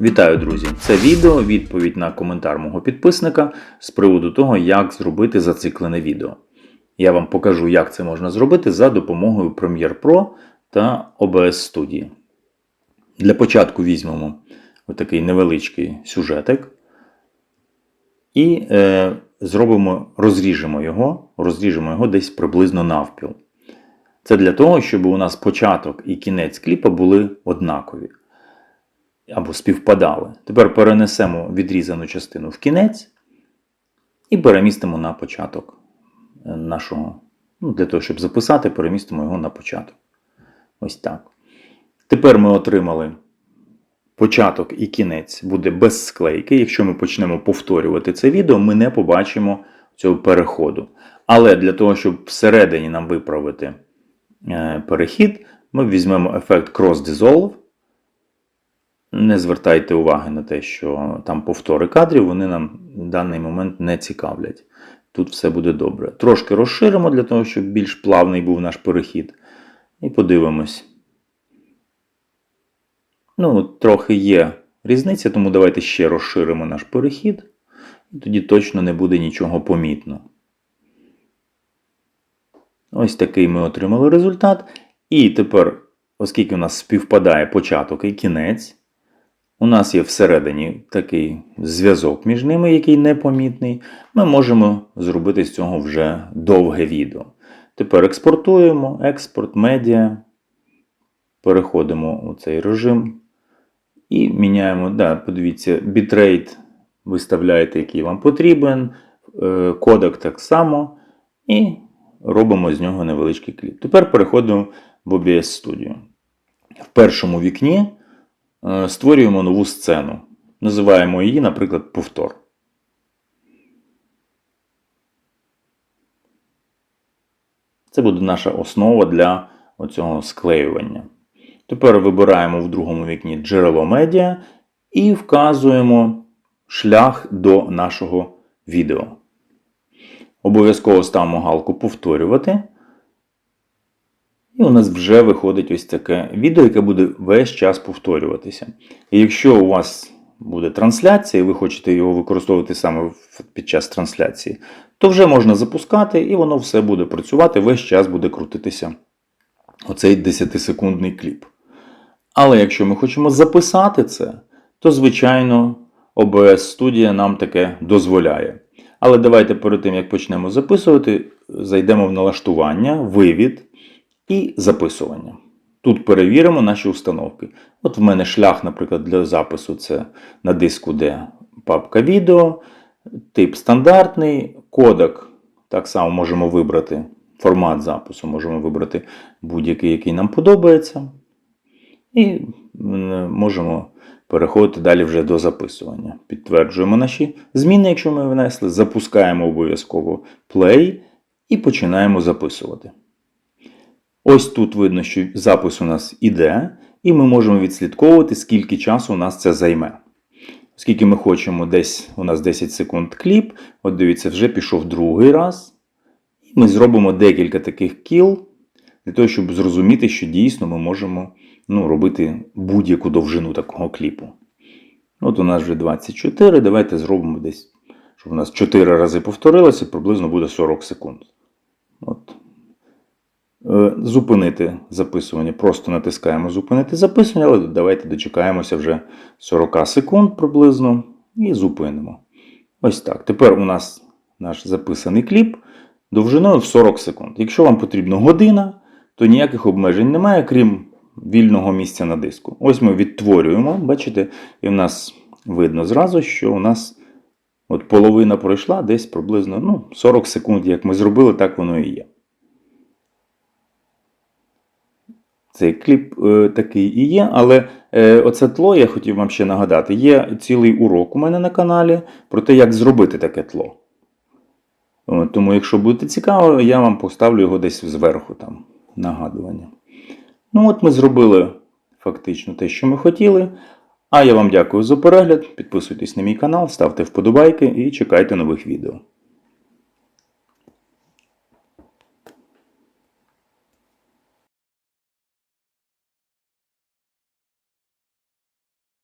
Вітаю, друзі! Це відео відповідь на коментар мого підписника з приводу того, як зробити зациклене відео. Я вам покажу, як це можна зробити за допомогою Premiere Pro та OBS Studio. Для початку візьмемо отакий невеличкий сюжетик і е, зробимо, розріжемо його, розріжемо його десь приблизно навпіл. Це для того, щоб у нас початок і кінець кліпа були однакові або співпадали. Тепер перенесемо відрізану частину в кінець і перемістимо на початок е, нашого. Ну, Для того, щоб записати, перемістимо його на початок. Ось так. Тепер ми отримали початок і кінець буде без склейки. Якщо ми почнемо повторювати це відео, ми не побачимо цього переходу. Але для того, щоб всередині нам виправити е, перехід, ми візьмемо ефект Cross Dissolve. Не звертайте уваги на те, що там повтори кадрів, вони нам в даний момент не цікавлять. Тут все буде добре. Трошки розширимо для того, щоб більш плавний був наш перехід. І подивимось. Ну, трохи є різниця, тому давайте ще розширимо наш перехід. Тоді точно не буде нічого помітно. Ось такий ми отримали результат. І тепер, оскільки у нас співпадає початок і кінець, у нас є всередині такий зв'язок між ними, який непомітний, ми можемо зробити з цього вже довге відео. Тепер експортуємо, експорт, медіа, переходимо у цей режим і міняємо, да, подивіться, бітрейт виставляєте, який вам потрібен, е, кодек так само, і робимо з нього невеличкий кліп. Тепер переходимо в OBS Studio. В першому вікні створюємо нову сцену. Називаємо її, наприклад, повтор. Це буде наша основа для оцього склеювання. Тепер вибираємо в другому вікні джерело медіа і вказуємо шлях до нашого відео. Обов'язково ставимо галку повторювати. І у нас вже виходить ось таке відео, яке буде весь час повторюватися. І якщо у вас буде трансляція, і ви хочете його використовувати саме під час трансляції, то вже можна запускати, і воно все буде працювати, весь час буде крутитися оцей 10-секундний кліп. Але якщо ми хочемо записати це, то, звичайно, OBS Studio нам таке дозволяє. Але давайте перед тим, як почнемо записувати, зайдемо в налаштування, вивід і записування. Тут перевіримо наші установки. От в мене шлях, наприклад, для запису це на диску, де папка відео, тип стандартний, кодек так само можемо вибрати. Формат запису можемо вибрати будь-який, який нам подобається. І можемо переходити далі вже до записування. Підтверджуємо наші зміни, якщо ми внесли, запускаємо обов'язково play і починаємо записувати. Ось тут видно, що запис у нас іде, і ми можемо відслідковувати, скільки часу у нас це займе. Оскільки ми хочемо десь у нас 10 секунд кліп, от дивіться, вже пішов другий раз. І ми зробимо декілька таких кіл, для того, щоб зрозуміти, що дійсно ми можемо ну, робити будь-яку довжину такого кліпу. От у нас вже 24. Давайте зробимо десь, щоб у нас 4 рази повторилося, приблизно буде 40 секунд. От. Е, Зупинити записування. Просто натискаємо зупинити записування, але давайте дочекаємося вже 40 секунд приблизно і зупинимо. Ось так. Тепер у нас наш записаний кліп довжиною в 40 секунд. Якщо вам потрібна година, то ніяких обмежень немає, крім вільного місця на диску. Ось ми відтворюємо, бачите, і в нас видно зразу, що у нас от половина пройшла десь приблизно ну, 40 секунд, як ми зробили, так воно і є. Цей кліп е, такий і є, але е, оце тло я хотів вам ще нагадати. Є цілий урок у мене на каналі про те, як зробити таке тло. Тому, якщо будете цікаво, я вам поставлю його десь зверху там, нагадування. Ну от ми зробили фактично те, що ми хотіли. А я вам дякую за перегляд. Підписуйтесь на мій канал, ставте вподобайки і чекайте нових відео.